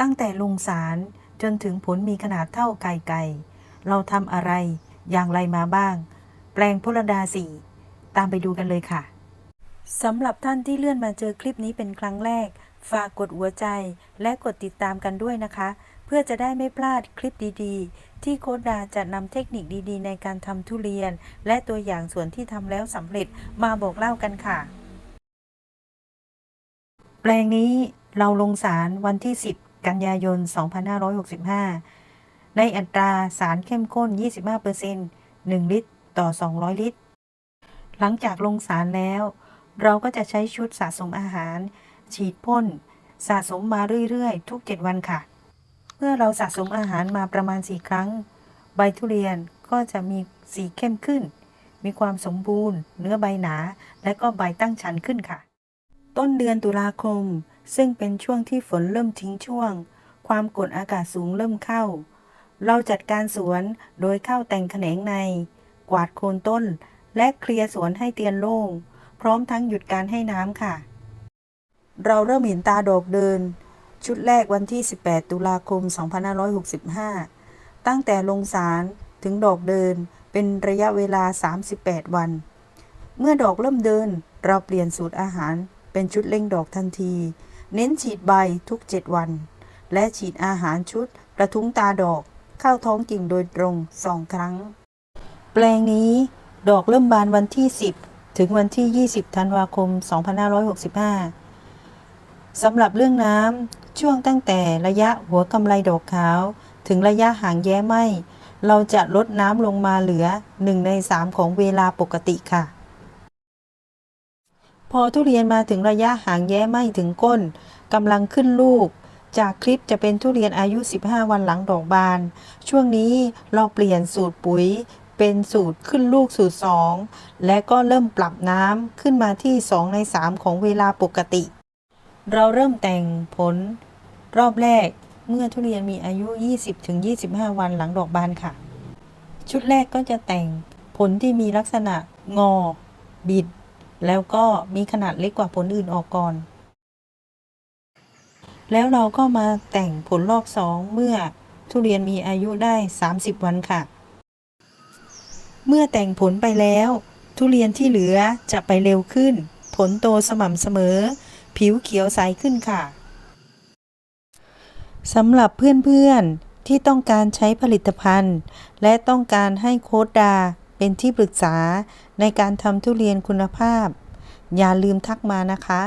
ตั้งแต่ลงสารจนถึงผลมีขนาดเท่าไก่ไก่ เราทำอะไรอย่างไรมาบ้าง แปลงพลดาสี่ตามไปดูกันเลยค่ะสำหรับท่านที่เลื่อนมาเจอคลิปนี้เป็นครั้งแรก ฝากกดหัวใจและกดติดตามกันด้วยนะคะ เพื่อจะได้ไม่พลาดคลิปดีๆ ที่โค้ดดาจะนำเทคนิคดีๆ ในการทำทุเรียน และตัวอย่างส่วนที่ทำแล้วสำเร็จมาบอกเล่ากันค่ะ แปลงนี้เราลงสารวันที่ 10 กันยายน 2565 ในอัตราสารเข้มข้น 25% 1 ลิตรต่อ 200 ลิตร หลังจากลงสารแล้ว เราก็จะใช้ชุดสะสมอาหาร ฉีดพ่น สะสมมาเรื่อยๆ ทุก 7 วันค่ะ เมื่อเราสะสมอาหารมาประมาณ 4 ครั้ง ใบทุเรียนก็จะมีสีเข้มขึ้น มีความสมบูรณ์ เนื้อใบหนา และก็ใบตั้งชันขึ้นค่ะ ต้นเดือนตุลาคม ซึ่งเป็นช่วงที่ฝนเริ่มทิ้งช่วง ความกดอากาศสูงเริ่มเข้า เราจัดการสวนโดยเข้าแต่งแขนงใน กวาดโคนต้น และเคลียร์สวนให้เตียนโล่ง พร้อมทั้งหยุดการให้น้ำค่ะ เราเริ่มเห็นตาดอกเดิน ชุดแรกวันที่ 18 ตุลาคม 2565 ตั้งแต่ลงสารถึงดอกเดินเป็นระยะเวลา 38 วัน เมื่อดอกเริ่มเดิน เราเปลี่ยนสูตรอาหารเป็นชุดเล่งดอกทันที เน้นฉีดใบทุก 7 วัน และฉีดอาหารชุดกระทุ้งตาดอก เข้าท้องกิ่งโดยตรง2ครั้ง แปลงนี้ดอกเริ่มบานวันที่ 10 ถึงวันที่ 20 ธันวาคม 2565 สำหรับเรื่องน้ำช่วงตั้งแต่ระยะหัวกำไลดอกขาว ถึงระยะหางแย้ไหมเราจะลดน้ำลงมาเหลือ 1 ใน 3 ของเวลาปกติค่ะ พอทุเรียนมาถึงระยะหางแย้ไหมถึงก้นกำลังขึ้นลูก จากคลิปจะเป็นทุเรียนอายุ 15 วันหลังดอกบาน ช่วงนี้เราเปลี่ยนสูตรปุ๋ย เป็นสูตรขึ้นลูกสูตร 2 และก็เริ่มปรับน้ำขึ้นมาที่ 2 ใน 3 ของเวลาปกติ เราเริ่มแต่งผลรอบแรกเมื่อทุเรียนมีอายุ 20-25 วันหลังดอกบานค่ะ ชุดแรกก็จะแต่งผลที่มีลักษณะงอ บิด แล้วก็มีขนาดเล็กกว่าผลอื่นออกก่อน แล้วเราก็มาแต่งผลรอบสองเมื่อทุเรียนมีอายุได้ 30 วันค่ะ เมื่อแต่งผลไปแล้ว ทุเรียนที่เหลือจะไปเร็วขึ้น ผลโตสม่ำเสมอ ผิวเขียวใสขึ้นค่ะสำหรับเพื่อนๆที่ต้องการใช้ผลิตภัณฑ์ และต้องการให้โค้ดดา เป็นที่ปรึกษาในการทำทุเรียนคุณภาพ อย่าลืมทักมานะคะ